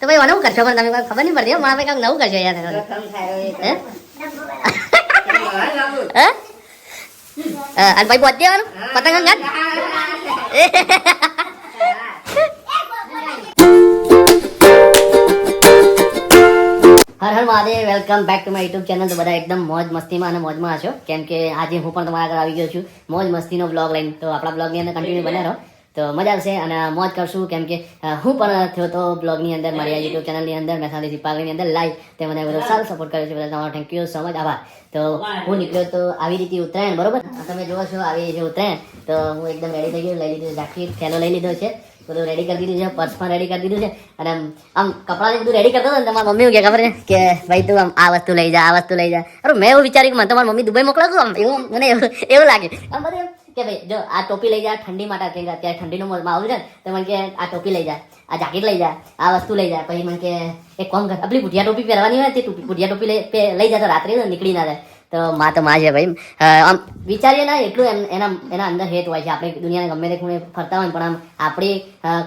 તો ભાઈ નવું કરશો? પણ તમે ખબર નહીં પડતી. મારા કાંઈક નવું કરશો યાર હે? અને ભાઈ પહોંચી જવાનું પતંગ અંગાત Har Har Mahadev welcome back to my YouTube channel તો બધા એકદમ મોજ મસ્તીમાં અને મોજમાં હશો. કેમ કે આજે હું પણ તમારા આગળ આવી ગયો છું. મોજ મસ્તીનો બ્લોગ લઈને. તો આપણા બ્લોગની અંદર કન્ટિન્યુ બને રહો. તો મજા આવશે અને મોજ કરશું. કેમ કે હું પણ થયો તો બ્લોગની અંદર, મારી આ યુટ્યુબ ચેનલની અંદર મહેસાણી દીપાવલીની અંદર લાઈવ તે મને બધો સારો સપોર્ટ કર્યો છે. બધા તમારો થેન્ક યુ સો મચ આભાર. તો હું નીકળ્યો તો આવી રીતે ઉત્તરાયણ, બરોબર? તમે જુઓ છો, આવી જે ઉત્તરાયણ. તો હું એકદમ રેડી થઈ ગયો, લઈ લીધું જાકેટ થેલો લઈ લીધો છે. બધું રેડી કરી દીધું છે પર્સ પણ રેડી કરી દીધું છે. અને આમ કપડાં બધું રેડી કરતો હતો ને તમારા મમ્મી કે ખબર છે? કે ભાઈ તું આમ આ વસ્તુ લઈ જા, આ વસ્તુ લઈ જા. અરે મેં એવું વિચાર્યું કે મને તમારી મમ્મી દુબઈ મોકલાવું આમ, એવું મને એવું લાગે આમ બધું કે ભાઈ, જો આ ટોપી લઈ જા, ઠંડી માટે કે અત્યારે ઠંડીનો માહોલ છે તો મને કે આ ટોપી લઈ જા, આ જાકેટ લઈ જા, આ વસ્તુ લઈ જા. પછી મને કે, એક કોમ કર, આપણી ભુટિયા ટોપી પહેરવાની હોય તે ભુટિયા ટોપી લઈ જા તો રાત્રે નીકળી ના જાય. તો માં તો માં છે ભાઈ આમ વિચારીએ ના, એટલું એમ, એના એના અંદર હેત હોય છે. આપણે દુનિયાને ગમે તે ખૂણે ફરતા હોય પણ આમ આપણી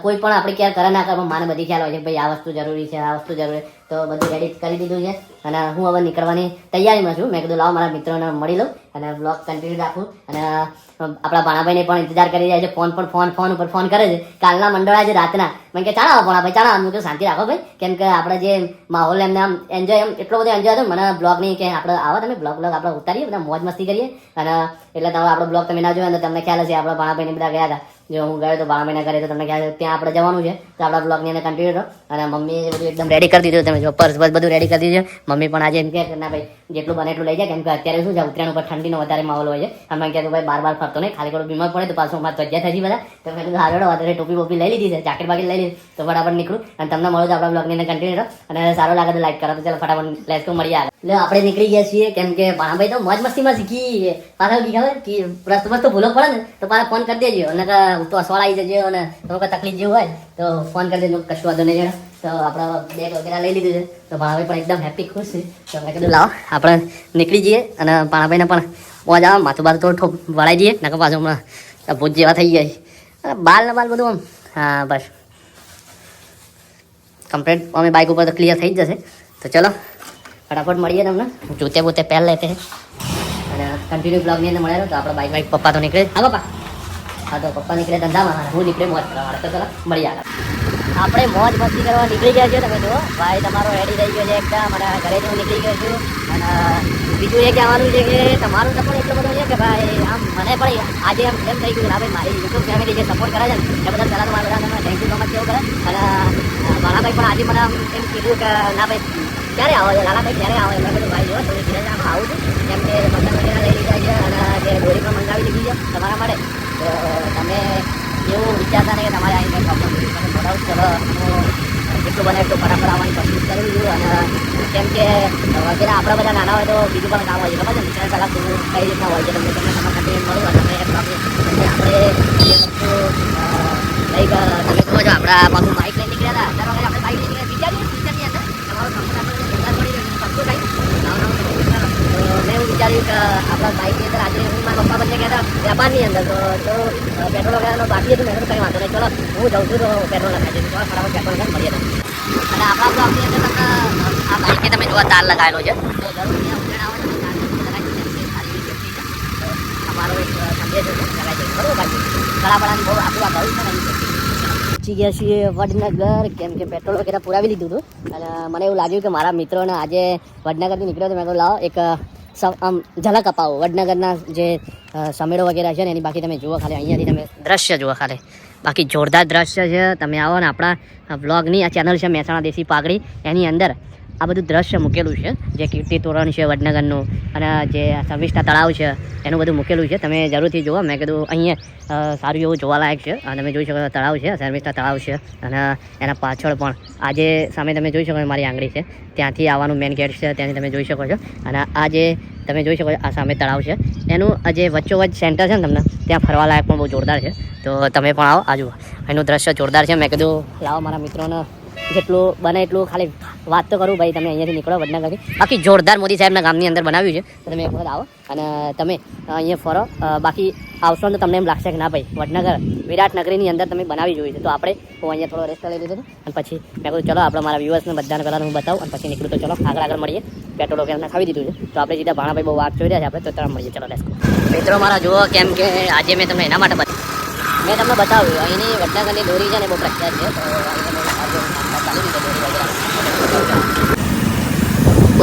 કોઈ પણ આપણે ક્યારે કરે ના કરે, પણ માને બધી ખ્યાલ હોય છે ભાઈ આ વસ્તુ જરૂરી છે, આ વસ્તુ જરૂરી તો બધું રેડી કરી દીધું છે. અને હું હવે નીકળવાની તૈયારીમાં છું. મેં કીધું, લાવો મારા મિત્રોને મળી લઉં અને બ્લોગ કન્ટિન્યુ રાખું. અને આપણા ભાણાભાઈને પણ ઇંતજાર કરી રહ્યા છે. ફોન પર ફોન ફોન ઉપર ફોન કરે છે. કાલના મંડળ આજે રાતના. મેં કે, ચાલો ભાણાભાઈ, ચાલો કીધું, શાંતિ રાખો ભાઈ. કેમ કે આપણે જે માહોલ એમને આમ એન્જોય એમ એટલો બધો એન્જોય હતો મને બ્લોગ નહીં કે આપણે આવો તમે બ્લોગ બ્લોગ આપણે ઉતારીએ, બધા મોજ મસ્તી કરીએ. અને એટલે તમે આપણો બ્લોગ તમે ના જોયો તમને ખ્યાલ હશે, આપણા ભાણાભાઈને બધા ગયા હતા. જો હું ગયો તો ભાણાભાઈના ઘરે તો તમને ખ્યાલ ત્યાં આપણે જવાનું છે. તો આપણા બ્લોગની અંદર કન્ટિન્યુ રહો અને મમ્મીએ બધું એકદમ રેડી કરી દીધું તમે જો પર્સ બસ બધું રેડી કરી દીધું મમ્મી પણ આજે એમ કે, ના ભાઈ, જેટલું બને એટલું લઈ જાય કેમ કે અત્યારે શું છે, ઉત્તરાયણ ઉપર ઠંડીનો વધારે માહોલ હોય છે. અમે કહેતું ભાઈ બાર બાર ફરતો નહીં. ખાલી થોડું બીમાર પડે તો પાછું અમારે ત્વચા થઈ બધા. તો મેં કીધું હારો વધારે ટોપી બોપી લઈ લીધી છે. જાકેટ બાકી લઈ લીધી તો ફટાફટ નીકળું. અને તમને મળો તો આપણા બ્લોગની અંદર કન્ટિન્યુ રહો. અને સારો લાગે તો લાઈક કરો. તો ચાલો, ફટાફટ લેટ્સ ગો મળીએ એટલે આપણે નીકળી ગયા છીએ. કેમ કે ભાઈ, તો મોજ મસ્તીમાં શીખી. કી ખબર? કે રસ્તો ભૂલો પડે ને, તો પાછા ફોન કરી દેજો. અને તો આવી જજો અને તમે તકલીફ જેવું હોય તો ફોન કરી દેજો કશું વાંધો નહીં તો આપણે બેગ વગેરે લઈ લીધું છે. તો ભાણાભાઈ પણ એકદમ હેપી ખુશ છે. તો મેં કીધું લાવો. આપણે નીકળી જઈએ અને ભાણાભાઈને પણ મોજ આવે માથું બાથું થોડું ઠોક વળાઈ દઈએ નકર પાછું હમણાં ભૂત જેવા થઈ જાય બાલ ને બાલ બધું આમ? હા બસ. કમ્પ્લેટ અમે બાઇક ઉપર તો ક્લિયર થઈ જ જશે. તો ચલો ફટાફટ મળીએ તમને જોતે બોતે પહેલ લેતે અને કન્ટિન્યુ બ્લોગની અંદર મળ્યા તો આપણે બાઇક બાઇક પપ્પા તો નીકળે હા પપ્પા. તો પપ્પા નીકળે ધંધામાં હું નીકળે મોજ કરવા તો ચલો મળી આવે આપણે મોજ મસ્તી કરવા નીકળી ગયા છે તમે જો ભાઈ તમારો રેડી થઈ ગયો છે એકદમ અને ઘરે હું નીકળી ગયો છું. અને બીજું એ કહેવાનું છે કે તમારું સપોર્ટ એટલો બધો છે કે ભાઈ, આમ મને પણ આજે એમ એમ થઈ ગયું ના ભાઈ, મારી યુટ્યુબ ફેમિલી જે સપોર્ટ કરે છે ને, એ બધા પહેલાં તો બધાને થેન્ક યુ સો મચ કેવું કરે. અને મારા ભાઈ પણ આજે મને એમ કીધું કે ના ભાઈ, ક્યારે આવો છે? લાલાભાઈ ક્યારે આવો એમ બધું ભાઈ જો તમે ધીરે આમ આવું છું. કેમ કે પતંગ વગેરે લઈ લીધા છે, અને જે દોરી પણ મંગાવી લીધી છે તમારા માટે. તો તમે એવું વિચારતા નહીં કે તમારે આવીને પ્રોબ્લેમ તમે બોલાવો કરો જેટલું બને એટલું ફટાફટ આવવાની કોશિશ કરું છું અને કેમ કે વગેરે આપણા બધા નાના હોય તો બીજું પણ કામ હોય છે. ખબર છે ને? પહેલાં શું કઈ રીતના હોય છે? તમને તમને તમારા કન્ટિન્યુ મળું અને તમે આપણે એ વસ્તુ કંઈક તમે છો, આપણા પાછું બાઇક લઈ નીકળ્યા હતા. અત્યારે આપણે બાઇક લઈને નીકળ્યા વિચારીએ ફ્યુચરની અંદર તમારો કમ્ફર્ટેબલ વિચાર પડી રહ્યો પક્કું થાય નવા નવા તો મેં એવું વિચાર્યું કે આપણા બાઇકની અંદર આજે હું મારા પપ્પા બંને કહેતા વેપારની અંદર, તો તો પેટ્રોલ વગેરેનો બાકી હતું, મેં કંઈ વાંધો નહીં, ચલો, હું જાઉં છું, તો પેટ્રોલ લગાવી દઉં થોડા ફટાફટ પેટ્રોલ લગાવીને મળીએ અને આપણા બ્લોકની અંદર તમને આ બાઇકે તમે જોવા તાર લગાવેલો છે. લગાવી લગાવી બરોબર બાકી બહુ આપણું આ પહોંચી ગયા છીએ વડનગર, કેમ કે પેટ્રોલ વગેરે પુરાવી લીધું હતું. અને મને એવું લાગ્યું કે મારા મિત્રોને આજે વડનગરથી નીકળ્યો તો મેં કહ્યું લાવો એક આમ ઝલક અપાવો. વડનગરના જે અ, સમેળો વગેરે છે ને એની બાકી તમે જુઓ ખાલી. અહીંયાથી તમે દ્રશ્ય જુઓ ખાલી. બાકી જોરદાર દ્રશ્ય છે. તમે આવો ને આપણા બ્લોગની આ ચેનલ છે મહેસાણા દેશી પાઘડી. એની અંદર આ બધું દ્રશ્ય મૂકેલું છે. જે કીર્તિ તોરણ છે, વડનગરનું અને જે સર્વિસ્ટા તળાવ છે, એનું બધું મૂકેલું છે. તમે જરૂરથી જુઓ. મેં કીધું અહીંયા સારું એવું જોવાલાયક છે. અને તમે જોઈ શકો તળાવ છે સર્વિસ્ટા તળાવ છે અને એના પાછળ પણ આજે સામે તમે જોઈ શકો મારી આંગળી છે. ત્યાંથી આવવાનું મેન ગેટ છે, ત્યાંથી તમે જોઈ શકો છો. અને આ જે તમે જોઈ શકો છો, આ સામે તળાવ છે. એનું જે વચ્ચોવચ્ચ સેન્ટર છે ને તમને, ત્યાં ફરવાલાયક પણ બહુ જોરદાર છે. તો તમે પણ આવો આજુ એનું દ્રશ્ય જોરદાર છે. મેં કીધું, લાવો મારા મિત્રોને, જેટલું બને એટલું ખાલી વાત તો કરું ભાઈ, તમે અહીંયાથી નીકળો વડનગરથી. બાકી જોરદાર મોદી સાહેબના ગામની અંદર બનાવ્યું છે. તમે એક વખત આવો અને તમે અહીંયા ફરો. બાકી આવશો તો તમને એમ લાગશે કે ના ભાઈ, વડનગર વિરાટનગરીની અંદર તમે બનાવી જોયું છે. તો આપણે, હું અહીંયા થોડો રેસ્ટ લઈ લીધો અને પછી મેં કહ્યું ચલો, આપણે મારા વ્યુઅર્સને બધાને પહેલાં હું બતાવું. અને પછી નીકળું તો ચલો, આગળ આગળ મળીએ. પેટ્રોલ વગેરે ખાવી દીધું છે. તો આપણે સીધા ભાણાભાઈ બહુ વાત જોઈ રહ્યા છે આપણે, તો ત્રણ મળીએ. ચલો લેટ્સ મિત્રો, મારા, જુઓ કેમ કે આજે મેં તમને એના માટે મેં તમને બતાવ્યું, અહીંની વડનગરની દોરી છે ને બહુ પ્રખ્યાત છે. તો ચાલી આજે દોરી વગેરે.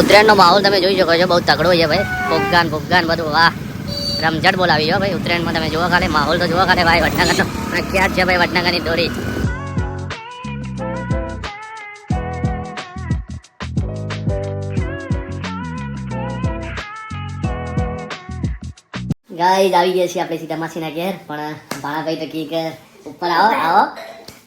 ઉત્તરાયણનો માહોલ તમે જોઈ શકો છો, બહુ તગડો છે ભાઈ. ફુગ્ગાન ફુગ્ગાન બધું, વાહ. રમઝટ બોલાવી જો ભાઈ, ઉત્તરાયણમાં તમે જોવા ખાલી માહોલ તો જોવા ખાલી ભાઈ, વડનગરનો પ્રખ્યાત છે ભાઈ, વડનગરની દોરી ગાઈઝ આવી ગયા છીએ આપણે સીધા માસીના ઘેર, પણ ભાણાભાઈ તો કી કે ઉપર આવો આવો.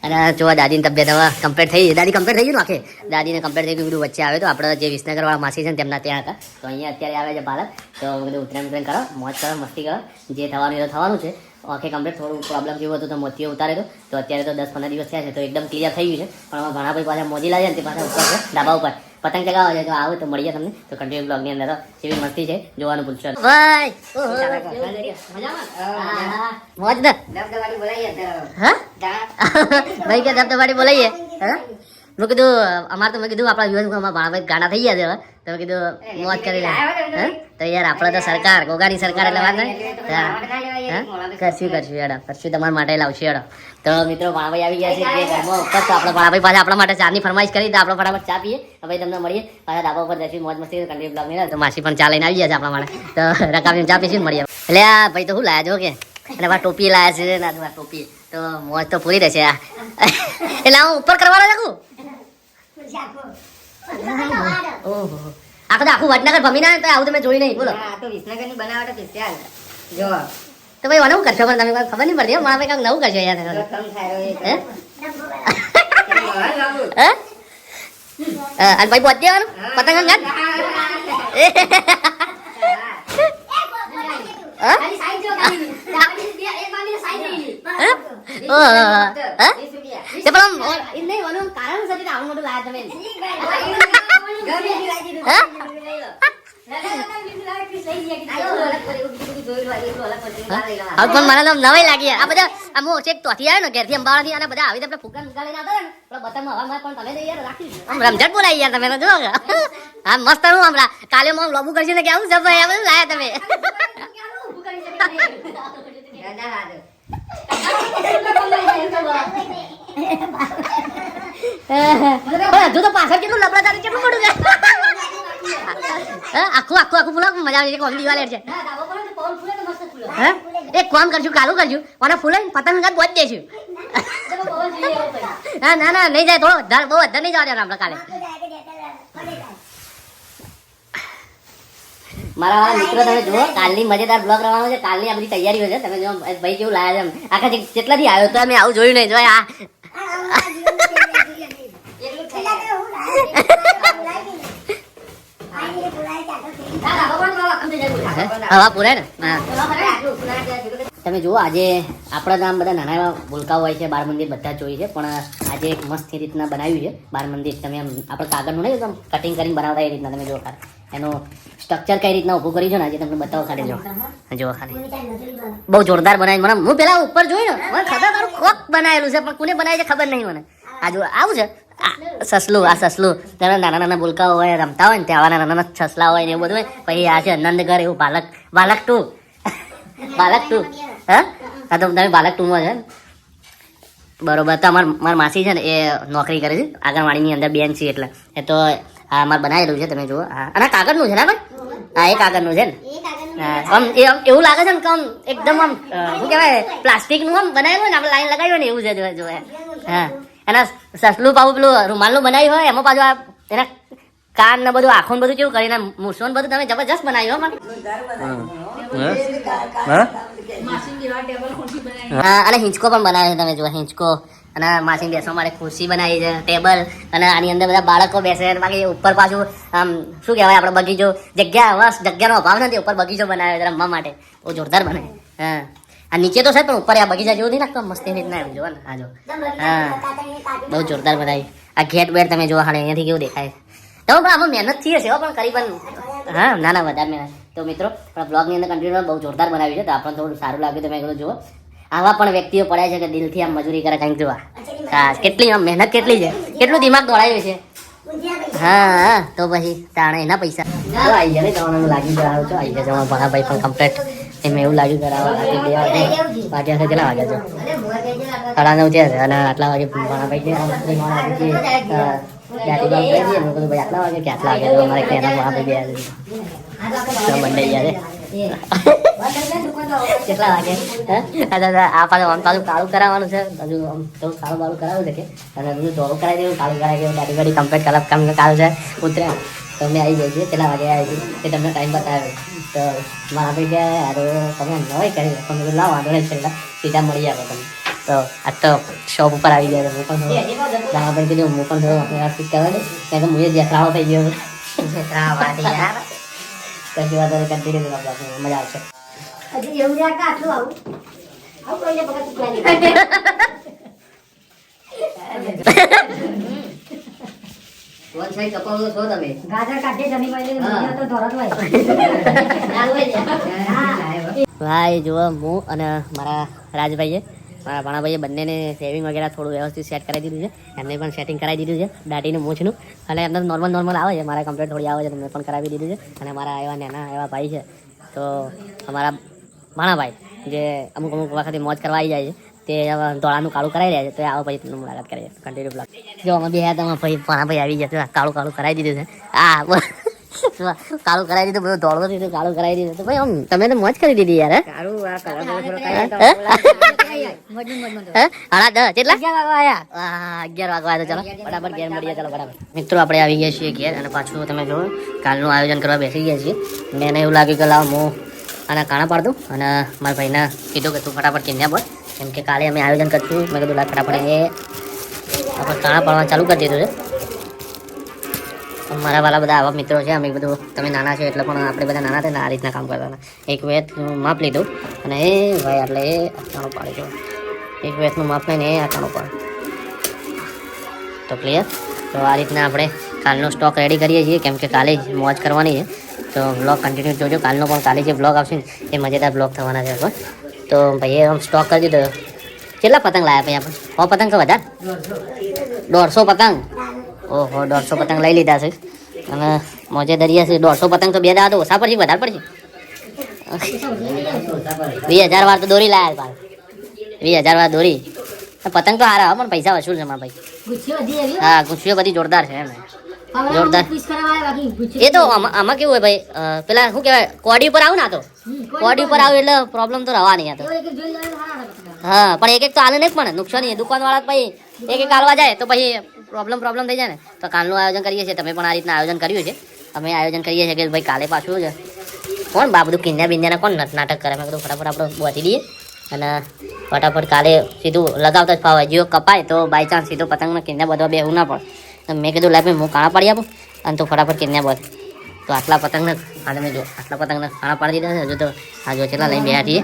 અને જો દાદીની તબિયત હવે કમ્પ્લેટ થઈ ગઈ. દાદી કમ્પ્લીટ થઈ ગયું આખે દાદીને કમ્પ્લીટ થઈ ગયું, બધું વચ્ચે આવે તો આપણે જે વિસનગર વાળા માસી છે ને તેમના ત્યાં હતા તો અહીંયા અત્યારે આવે છે બાળક તો બધું કીધું ઉત્તરાયણ ઉત્તરાયણ કરો, મોજ કરો, મસ્તી કરો. જે થવાનું એ થવાનું છે. આખે કમ્પ્લીટ થોડું પ્રોબ્લેમ જેવું હતું તો મોતીઓ ઉતારે તો. તો અત્યારે તો દસ પંદર દિવસ થયા છે, તો એકદમ ક્લિયર થઈ ગયું છે. પણ ભણા ભાઈ પાછા મોજી લાગે ને તે પાછા ઉપર છે ડાબા ઉપર. પતંગ ચગાવો છે તો આવો તો મળીએ તમને. તો કન્ટિન્યુ બ્લોગની અંદર કેવી મસ્તી છે જોવાનું ભૂલશો. ભાઈ! મોજ ને. હા? ભાઈ કે ધબધબાટી બોલાઈએ? હા? મેં કીધું અમારે તો મેં કીધું આપણા યુવાન અમારા ભાણાભાઈ ગાણા થઈ ગયા છે હવે. તો મેં કીધું મોજ કરી લે. હા? તો યાર આપણે તો સરકાર ગોગાની સરકાર એટલે વાત નહીં? કરશું કરશું યાર કરશું તમારા માટે લાવશું હેડો. તો મિત્રો ભાણભાઈ આવી ગયા છે જે ઘરમાં ઉપર તો આપણે ભાણાભાઈ પાછા આપણા માટે ચાની ફરમાઈશ કરી તો આપણે ફટાફટ ચા પીએ. ભાઈ તમને મળીએ. પાછા ધાબા ઉપર જશું મોજ મસ્તી કંટ્રી બ્લોગ ને. તો માસી પણ ચા લઈને આવી ગયા છે આપણા માટે. તો રકાબીને ચા પીશું મળીએ. એટલે આ ભાઈ તો શું લાયા જો કે? અને આ ટોપી લાયા છે ને આ ટોપી. તો મોજ તો પૂરી રહેશે આ. એટલે હું ઉપર કરવાનો ઓહો. આખું આખું વડનગર ભમી ના આવું તમે જોઈ નહીં. બોલો. આ તો વિસનગરની બનાવટ સ્પેશિયલ. જો. તો ભાઈ મને કરશો પણ તમે ખબર નહીં પડતી મારા ભાઈ કાંઈક નવું કરશો યાર હે? અને ભાઈ પહોંચી જવાનું પતંગ અંગાત કારણ છે કે આવું મોટું લાયા તમે ગમે તે લાગી હે? હા પણ મને તો નવાઈ લાગી આ બધા આ હું ચેક તોથી આવ્યો ને ઘેરથી અંબાવાથી અને બધા આવી આપણે લઈને આવતા ને પણ તમે તો યાર રાખી આમ રમઝટ બોલાવી યાર તમે તો હા મસ્ત હું હમણાં. કાલે હું લોબુ કરશે ને કે આવું ભાઈ આ બધું લાયા તમે. હજુ તો પાછળ કેટલું લબડા કેટલું મોટું આખું આખું આખું ફૂલો મજા આવી જાય કોમ દિવાલે છે હે એક કોમ કરશું કાલું કરશું મને ફૂલે પતંગ કાંઈ બોજ દેશું હા ના ના નહીં જાય થોડો વધારે બહુ વધારે નહીં જવા દેવાનું આપણે કાલે મારા વાળા મિત્રો તમે જુઓ કાલની મજેદાર બ્લોગ રવાનો છે કાલની આ બધી તૈયારીઓ છે તમે જો ભાઈ કેવું લાયા છે એમ. આખા જેટલાથી આવ્યો તો મેં આવું જોયું નહીં જો આ તમે જુઓ, આજે આપણા ગામ બધા નાના એવા ભૂલકાઓ હોય છે બાર મંદિર બધા જોઈ છે, પણ આજે એક મસ્ત રીતના બનાવ્યું છે બાર મંદિર. તમે આમ આપણે કાગળનું નહીં એકદમ કટિંગ કરીને બનાવતા એ રીતના તમે જુઓ ખાલી. એનું સ્ટ્રક્ચર કઈ રીતના ઊભું કરી છે ને આજે તમને બતાવો ખાલી જો જુઓ ખાલી. બહુ જોરદાર બનાવી. મને હું પેલા ઉપર જોયું ને, મને ખબર તારું કોક બનાવેલું છે, પણ કોને બનાવી છે ખબર નહીં મને. આ જો આવું છે. સસલું આ સસલું. તેના નાના નાના ભૂલકાઓ હોય રમતા હોય ને ત્યાં આવા નાના નાના સસલા હોય ને એવું બધું હોય પછી આ છે નંદગર એવું બાલક બાલક ટુ બાલક ટુ હા? હા તો તમે બાલક ટુમાં છે બરોબર તો અમાર મારા માસી છે ને એ નોકરી કરે છે આંગણવાડીની અંદર બેન છે એટલે. એ તો હા મારે બનાવેલું છે તમે જુઓ. હા. અને કાગળનું છે ને ભાઈ? હા એ કાગળનું છે ને. આમ એ આમ એવું લાગે છે ને કે આમ એકદમ આમ શું કહેવાય પ્લાસ્ટિકનું આમ બનાવેલું ને આપણે લાઈન લગાવ્યું હોય ને એવું છે જો જો હા. એના સસલું પાછું પેલું રૂમાલનું બનાવ્યું હોય એમાં પાછું આ એના કાન ને બધું આંખો ને બધું કેવું કરીને મૂછો ને બધું તમે જબરજસ્ત બનાવ્યું હો હા. અને હિંચકો પણ બનાવ્યો તમે જુઓ હિંચકો. અને માસી બેસવા માટે ખુરશી બનાવી છે ટેબલ. અને આની અંદર બધા બાળકો બેસે બાકી ઉપર પાછું આમ શું કહેવાય આપણે બગીચો જગ્યા બસ જગ્યાનો અભાવ નથી ઉપર બગીચો બનાવ્યો રમવા માટે. બહુ જોરદાર બને હા. આ નીચે તો છે, પણ ઉપર આ બગીચા જેવું નહીં લાગતો, મસ્તી રીતના એમ જુઓ ને, આ જો હા. બહુ જોરદાર બનાવી આ ઘેટ બેટ તમે જોવા હાલે, અહીંયાથી કેવું દેખાય. તો પણ આમાં મહેનત થઈ હશે પણ કરી પણ હા, ના ના, વધારે મહેનત. તો મિત્રો, પણ બ્લોગની અંદર કન્ટિન્યુ બહુ જોરદાર બનાવ્યું છે, તો આપણને થોડું સારું લાગ્યું તમે કીધું જુઓ. આવા પણ વ્યક્તિઓ પડ્યા છે કે દિલથી આમ મજૂરી કરે કંઈક જોવા. હા, કેટલી આમ મહેનત કેટલી છે. કેટલું દિમાગ દોડાયું છે. હા, તો પછી તાણે એના પૈસા આવી ગયા ને તમારે લાગી કરાવો છો આવી ગયા જવા ભણા ભાઈ પણ કમ્પ્લીટ એમ એવું લાગ્યું બે વાગે વાગ્યા છે કેટલા વાગ્યા છે કે સાડા નવ થયા છે અને આટલા વાગે ભણા ભાઈ કરી દઈએ. મેં આટલા વાગે કે આટલા વાગે મારે અમારે ક્યાંના ભણા ભાઈ ગયા છે. તો ગયા કેટલા વાગે? આ દાદા આ પાછું આમ પાછું કાળું કરાવવાનું છે. હજુ આમ થોડું કાળું બાળું કરાવવું છે કે? અને બધું ધોળું કરાવી દેવું કાળું કરાવી દેવું ગાડી ગાડી કમ્પ્લીટ કલાક કામ કાળું છે. ઉતરે. તો અમે આવી જઈએ કેટલા વાગે આવી એ તમને ટાઈમ બતાવ્યો તો મારા ભાઈ કે અરે તમે નવાઈ કરી તમે લાવ વાંધો નહીં છેલ્લા સીધા મળી આવો તમે તો આ તો શોપ ઉપર આવી ગયા હું પણ મારા ભાઈ કીધું હું પણ થોડું આપણે ફિટ કરવા દે કારણ કે મુએ જેઠરાવો થઈ ગયો યાર કશી વાત કન્ટિન્યુ મજા આવશે હજી એવું યાર કે આટલું આવું આવું કોઈને પકડ ચૂકવાની વન છો તમે? ગાજર કાઢે જમી વાળી હા. તો ધોરત હોય. ભાઈ જુઓ હું અને મારા રાજભાઈએ મારા ભાણાભાઈએ બંનેને સેવિંગ વગેરે થોડું વ્યવસ્થિત સેટ કરાવી દીધું છે. એમને પણ સેટિંગ કરાવી દીધું છે દાઢીનું મૂછનું. અને એમને નોર્મલ નોર્મલ આવે છે મારા કમ્પ્લેટ થોડી આવે છે તમને પણ કરાવી દીધું છે. અને મારા એવા નાના એવા ભાઈ છે તો અમારા ભાણાભાઈ જે અમુક અમુક વખતે મોજ કરવા આવી જાય છે. તે હવે ધોળાનું કાળું કરાવી રહ્યા છે તો આવો પછી તમને મુલાકાત કરે કન્ટિન્યુ બ્લોગ જો અમે બે હતા ભાઈ ભાણાભાઈ આવી જશે કાળું કાળું કરાવી દીધું છે. હા કાળું કરાવી દીધું બધું ધોળો દીધું કાળું કરાવી દીધું. તો ભાઈ આમ તમે તો મોજ કરી દીધી યાર મિત્રો આપણે આવી ગયા છીએ ઘેર અને પાછું તમે જો કાલનું આયોજન કરવા બેસી ગયા છીએ. મેં એવું લાગ્યું કે લાવ હું અને કાણા પાડ દઉં અને મારા ભાઈને કીધું કે તું ફટાફટ કિન્યા બોલ. કેમ કે કાલે અમે આયોજન કરશું મેં કીધું લાવ ફટાફટ એ આપણે કાણા પાડવાનું ચાલુ કરી દીધું છે મારા વાલા બધા આવા મિત્રો છે અમે બધું તમે નાના છો એટલે પણ આપણે બધા નાના થઈને આ રીતના કામ કરતા એક વેતનું માપ લીધું અને એ ભાઈ એટલે એ આટાણું પાડી દો એક વેતનું માપ લઈને એ આટાણું પાડે તો ક્લિયર તો આ રીતના આપણે કાલનો સ્ટોક રેડી કરીએ છીએ કેમ કે કાલે જ મોજ કરવાની છે તો બ્લોગ કન્ટિન્યુ જોજો કાલનો પણ કાલે જે બ્લોગ આવશે એ મજેદાર બ્લોગ થવાના છે તો ભાઈએ આમ સ્ટોક કરી દીધો. કેટલા પતંગ લાવ્યા ભાઈ આપણે? સો પતંગ કે વધારે દોઢસો પતંગ? ઓહો દોઢસો પતંગ લઈ લીધા છે. અને મોજે દરિયા છે. દોઢસો પતંગ તો બે દાદા તો ઓછા પડશે વધારે પડશે. વીસ હજાર વાર તો દોરી લાયા પાલ વીસ હજાર વાર દોરી. પતંગ તો હારા પણ પૈસા વસૂલ છે મારા ભાઈ. હા ગુસ્સીઓ બધી જોરદાર છે એમ. જોરદાર. એ તો આમાં કેવું હોય ભાઈ? પેલા શું કહેવાય? કોડી ઉપર આવું ના તો. કોડી ઉપર આવે એટલે પ્રોબ્લેમ તો રહેવાની આ તો. હા પણ એક એક તો આને નહીં પણ. નુકસાન દુકાન વાળા ભાઈ એક એક આલવા જાય તો પછી પ્રોબ્લેમ પ્રોબ્લેમ થઈ જાય ને. તો કાલનું આયોજન કરીએ છીએ. તમે પણ આ રીતના આયોજન કર્યું છે. અમે આયોજન કરીએ છીએ કે ભાઈ કાલે પાછું છે કોણ બા બધું કિન્યા બિન્યાના કોણ નટ- નાટક કરે? મેં કીધું ફટાફટ આપણે બોતી દઈએ અને ફટાફટ કાલે સીધું લગાવતા જ ફાવે. જો કપાય તો બાય ચાન્સ સીધો પતંગના કિન્યા બધવા બેવું ના પડે. મેં કીધું લાઈફ હું કાણા પાડી આપું અને તું ફટાફટ કિન્યા બોત તો આટલા પતંગને હાલ મેં જો, આટલા પતંગને ખાણા પાડી દીધા છે. હજુ તો આ જો છેલ્લા લઈને બેઠા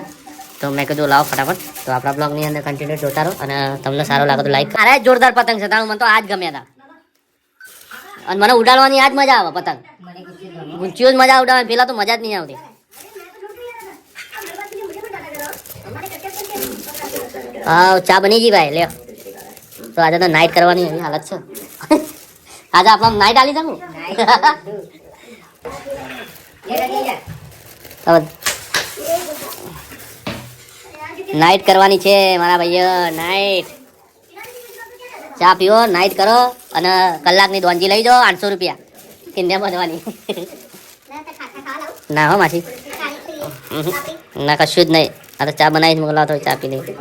તો મેં કીધું, લાવો ફટાફટ. તો આપણા બ્લોગની અંદર કન્ટિન્યુ જોતા રહો અને તમને સારો લાગે તો લાઈક અરે, જોરદાર પતંગ છે. તારું મને તો આજ ગમ્યા હતા અને મને ઉડાડવાની આજ મજા આવે પતંગ. ઊંચીઓ જ મજા ઉડાવે, પેલા તો મજા જ નહીં આવતી. હા, ચા બની ગઈ ભાઈ લ્યો તો આજે તો નાઇટ કરવાની એવી હાલત છે. આજે આપણે નાઇટ આલી શકું એ લગી જા. હવે નાઇટ કરવાની છે, મારા ભાઈઓ નાઇટ ચા પીવો નાઇટ કરો અને કલાકની દોંજી લઈ જાઓ, આઠસો રૂપિયા. કિન્યા બધવાની ના હો માસી. ના, કશું જ નહીં. આ તો ચા બનાવી જ મોકલાવતો ચા પી લઈ.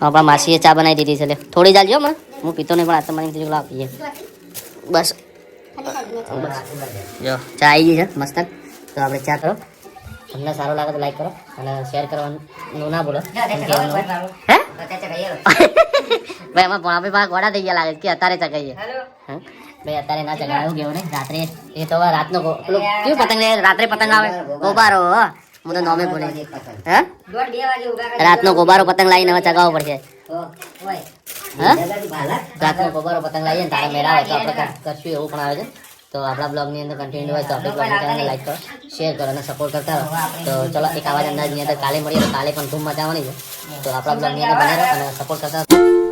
હા, પણ માસીએ ચા બનાવી દીધી છે એટલે થોડી ચાલજો હમણાં. હું પીતો નહીં, પણ આ તમારી લાવ પીએ. બસ. બસ. જો, ચા આવી ગઈ છે, મસ્ત. તો આપણે ચા કરો. તમને સારું લાગે તો લાઈક કરો અને શેર કરવાનું ના ભૂલો. હે? ભાઈ એમાં ભોણાભાઈ પાસે ગોળા થઈ ગયા લાગે કે અત્યારે ચગાઈએ. ભાઈ અત્યારે ના ચગાવ્યું કેવું ને રાત્રે એ તો રાતનો પેલું કેવું પતંગ રાત્રે પતંગ આવે? ગોબારો હો. તો નોમે ભૂલી હે? રાતનો ગોબારો પતંગ લાવીને હવે ચગાવવો પડશે. હા? રાતનો ગોબારો પતંગ લાવીએ તારે મેળા હોય તો આપણે કરશું એવું પણ આવે છે. તો આપણા બ્લોગની અંદર કન્ટિન્યુ હોય તો આપણે બ્લોગની ચેનલને લાઈક કરો શેર કરો અને સપોર્ટ કરતા રહો. તો ચલો એક આવાજ અંદાજની અંદર કાલે મળીએ તો કાલે પણ ધૂમ મચાવવાની છે. તો આપણા બ્લોગની અંદર બને રહો અને સપોર્ટ કરતા રહો.